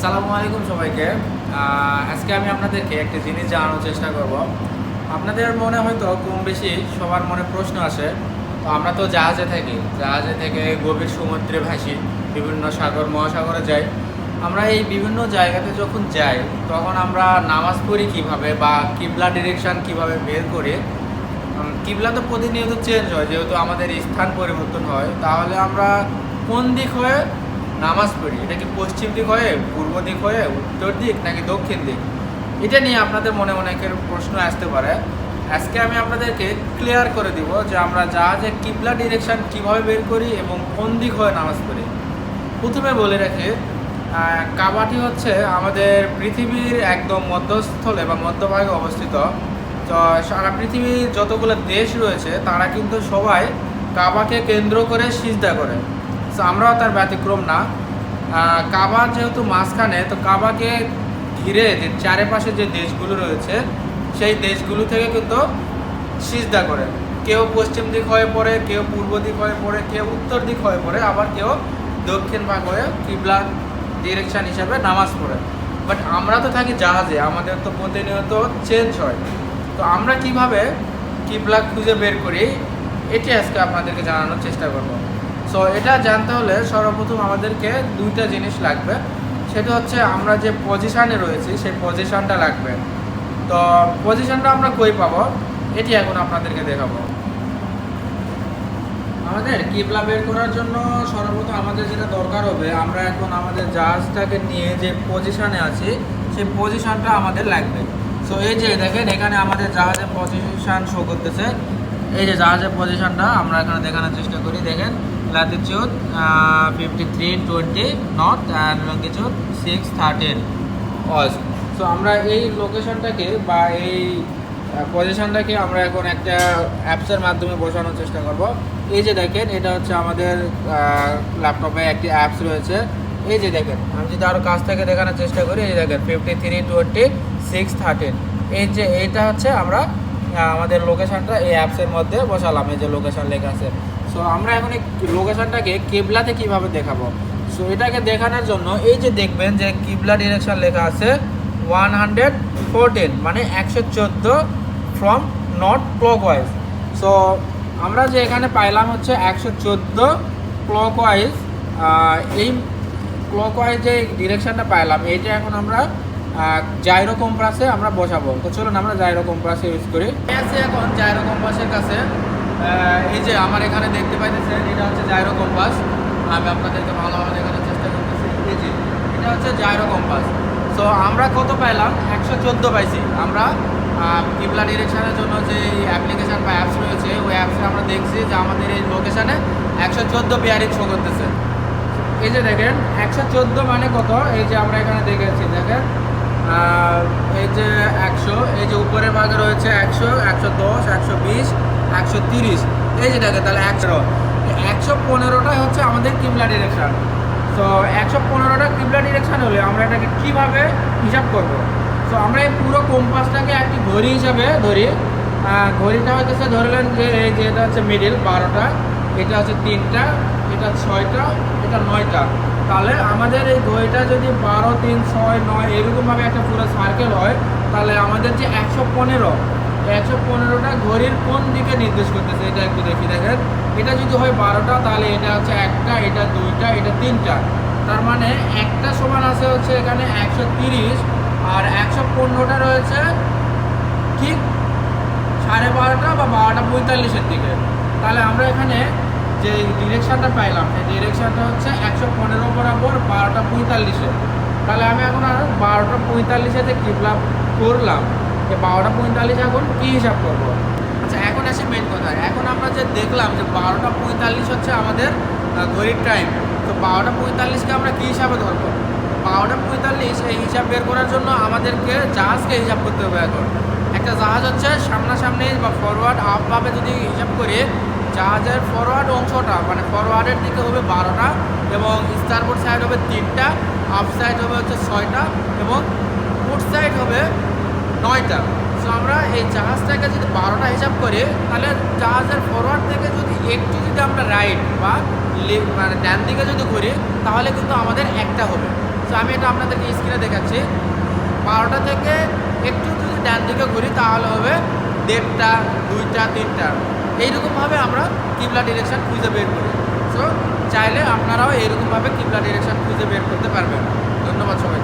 আসসালামু আলাইকুম সবাইকে। আজকে আমি আপনাদেরকে একটা জিনিস জানানোর চেষ্টা করব। আপনাদের মনে হয়তো কম বেশি সবার মনে প্রশ্ন আসে, তো আমরা তো জাহাজে থাকি। জাহাজে থেকে গভীর সমুদ্রে ভাসি, বিভিন্ন সাগর, মহাসাগরে যাই। আমরা এই বিভিন্ন জায়গাতে যখন যাই, তখন আমরা নামাজ পড়ি কীভাবে বা কিবলা ডিরেকশান কীভাবে বের করে। কিবলা তো প্রতিনিয়ত চেঞ্জ হয়, যেহেতু আমাদের স্থান পরিবর্তন হয়। তাহলে আমরা কোন দিক হয়ে নামাজ পড়ি। এটা কি পশ্চিম দিক হয়ে, পূর্ব দিক হয়ে, উত্তর দিক, নাকি দক্ষিণ দিক? এটা নিয়ে আপনাদের মনে অনেকের প্রশ্ন আসতে পারে। আজকে আমি আপনাদেরকে ক্লিয়ার করে দিব যে আমরা জাহাজে কিবলা ডিরেকশন কীভাবে বের করি এবং কোন দিক হয়ে নামাজ পড়ি। প্রথমে বলে রাখি কাবাটি হচ্ছে আমাদের পৃথিবীর একদম মধ্যস্থলে বা মধ্যভাগে অবস্থিত। তো সারা পৃথিবীর যতগুলো দেশ রয়েছে, তারা কিন্তু সবাই কাবাকে কেন্দ্র করে সিজদা করে। তো আমরাও তার ব্যতিক্রম না। কাবা যেহেতু মাঝখানে, তো কাবাকে ঘিরে যে চারিপাশে যে দেশগুলো রয়েছে, সেই দেশগুলো থেকে কিন্তু সিজদা করে। কেউ পশ্চিম দিক হয়ে পড়ে, কেউ পূর্ব দিক হয়ে পড়ে, কেউ উত্তর দিক হয়ে পড়ে, আবার কেউ দক্ষিণ ভাগ হয়ে কিবলা ডিরেকশন হিসাবে নামাজ পড়ে। বাট আমরা তো থাকি জাহাজে, আমাদের তো প্রতিনিয়ত চেঞ্জ হয়। তো আমরা কীভাবে কিবলা খুঁজে বের করি, এটি আজকে আপনাদেরকে জানানোর চেষ্টা করব। সো এটা জানতে হলে সর্বপ্রথম আমাদেরকে দুইটা জিনিস লাগবে। সেটা হচ্ছে আমরা যে পজিশানে রয়েছি, সেই পজিশানটা লাগবে। তো পজিশনটা আমরা কই পাবো? এটি এখন আপনাদেরকে দেখাবো। আমাদের কিবলা বের করার জন্য সর্বপ্রথম আমাদের যেটা দরকার হবে, আমরা এখন আমাদের জাহাজটাকে নিয়ে যে পজিশানে আছি, সেই পজিশনটা আমাদের লাগবে। সো এই যে দেখেন, এখানে আমাদের জাহাজের পজিশন শো করতেছে। এই যে জাহাজের পজিশানটা আমরা এখানে দেখানোর চেষ্টা করি, দেখেন। Three twenty north and longitude six thirteen অস সো আমরা এই লোকেশনটাকে বা এই পজিশনটাকে আমরা এখন একটা অ্যাপসের মাধ্যমে বসানোর চেষ্টা করব। এই যে দেখেন এটা হচ্ছে আমাদের ল্যাপটপে একটি অ্যাপস রয়েছে। এই যে দেখেন আমি যদি আরও কাছ থেকে দেখানোর চেষ্টা করি এই যে দেখেন fifty three twenty six thirteen এই যে এইটা হচ্ছে আমরা আহ, আমাদের লোকেশনটা এই অ্যাপসের মধ্যে বসালাম এই যে লোকেশন লেখা আছে। সো আমরা এখন এই লোকেশনটাকে কেবলাতে কীভাবে দেখাবো? সো এটাকে দেখানোর জন্য এই যে দেখবেন যে কিবলা ডিরেকশন লেখা আছে ওয়ান হান্ড্রেড ফোরটিন মানে একশো চোদ্দ from north clockwise so আমরা যে এখানে পাইলাম হচ্ছে একশো চোদ্দ ক্লক ওয়াইজ এই ক্লক ওয়াইজ যে ডিরেকশনটা পাইলাম, এইটা এখন আমরা জাইরো কম্পাসে আমরা বসাবো। তো চলুন আমরা জাইরো কম্পাসে ইউজ করি এখন জাইরো কম্পাসের কাছে। এই যে আমার এখানে দেখতে পাইতেছেন, এটা হচ্ছে জাইরো কম্পাস আমি আপনাদেরকে ভালোভাবে দেখানোর চেষ্টা করতেছি। এই যে, এটা হচ্ছে জাইরো কম্পাস সো আমরা কত পাইলাম? একশো চোদ্দ পাইছি। আমরা কিবলা ডিরেকশনের জন্য যে অ্যাপ্লিকেশন বা অ্যাপস রয়েছে, ওই অ্যাপসে আমরা দেখছি যে আমাদের এই লোকেশানে একশো চোদ্দ বিয়ারিং শো করতেছে। এই যে দেখেন, একশো চোদ্দ মানে কত? এই যে আমরা এখানে দেখেছি দেখেন। এই যে একশো, এই যে উপরের ভাগে রয়েছে একশো একশো দশ, একশো বিশ একশো তিরিশ। এই যে দেখেন তাহলে একশো। একশো পনেরোটাই হচ্ছে আমাদের কিমলা ডিরেকশান তো একশো পনেরোটা কিমলা ডিরেকশন হলে আমরা এটাকে কীভাবে হিসাব করব? তো আমরা এই পুরো কম্পাসটাকে একটি ঘড়ি হিসাবে ধরি। ঘড়িটা হচ্ছে ধরলেন যে, এই যে এটা হচ্ছে মিডিল বারোটা। এটা হচ্ছে তিনটা, এটা ছয়টা, এটা নয়টা। তাহলে আমাদের এই ঘড়িটা যদি বারো, তিন, ছয়, নয়, এরকমভাবে একটা পুরো সার্কেল হয়, তাহলে আমাদের যে একশো পনেরো একশো পনেরোটা ঘড়ির কোন দিকে নির্দেশ করতেছে এটা একটু দেখি, দেখেন। এটা যদি হয় বারোটা, তাহলে এটা হচ্ছে একটা, এটা দুইটা, এটা তিনটা। তার মানে একটা সমান আছে হচ্ছে এখানে একশো তিরিশ, আর একশো পনেরোটা রয়েছে ঠিক সাড়ে বারোটা বা বারোটা পঁয়তাল্লিশের দিকে। তাহলে আমরা এখানে যে ডিরেকশনটা পাইলাম সেই ডিরেকশনটা হচ্ছে একশো পনেরো বরাবর বারোটা পঁয়তাল্লিশে। তাহলে আমি এখন আর বারোটা পঁয়তাল্লিশে যে কিবলা করলাম? যে বারোটা পঁয়তাল্লিশ এখন কী হিসাব করব? আচ্ছা এখন আসি মেন কথা এখন আমরা যে দেখলাম যে বারোটা পঁয়তাল্লিশ হচ্ছে আমাদের ঘড়ির টাইম তো বারোটা পঁয়তাল্লিশকে আমরা কী হিসাবে ধরবো? বারোটা পঁয়তাল্লিশ এই হিসাব বের করার জন্য আমাদেরকে জাহাজকে হিসাব করতে হবে এখন। একটা জাহাজ হচ্ছে সামনাসামনি বা ফরওয়ার্ড আপভাবে যদি হিসাব করি, জাহাজের ফরওয়ার্ড অংশটা মানে ফরওয়ার্ডের দিকে হবে বারোটা এবং স্টারবোর্ড সাইড হবে তিনটা আপ সাইড হবে হচ্ছে ছয়টা এবং ফুট সাইড হবে নয়টা। সো আমরা এই জাহাজটাকে যদি বারোটা হিসাব করি, তাহলে জাহাজের ফরওয়ার্ড থেকে যদি একটু যদি আমরা রাইট বা মানে ডান দিকে যদি ঘুরি, তাহলে কিন্তু আমাদের একটা হবে। সো আমি এটা আপনাদেরকে স্ক্রিনে দেখাচ্ছি। বারোটা থেকে একটু যদি ডান দিকে ঘুরি, তাহলে হবে দেড়টা, দুইটা, তিনটা। এইরকমভাবে আমরা কিবলা ডিরেকশন খুঁজে বের করি। সো চাইলে আপনারাও এইরকমভাবে কিবলা ডিরেকশন খুঁজে বের করতে পারবেন। ধন্যবাদ সবাই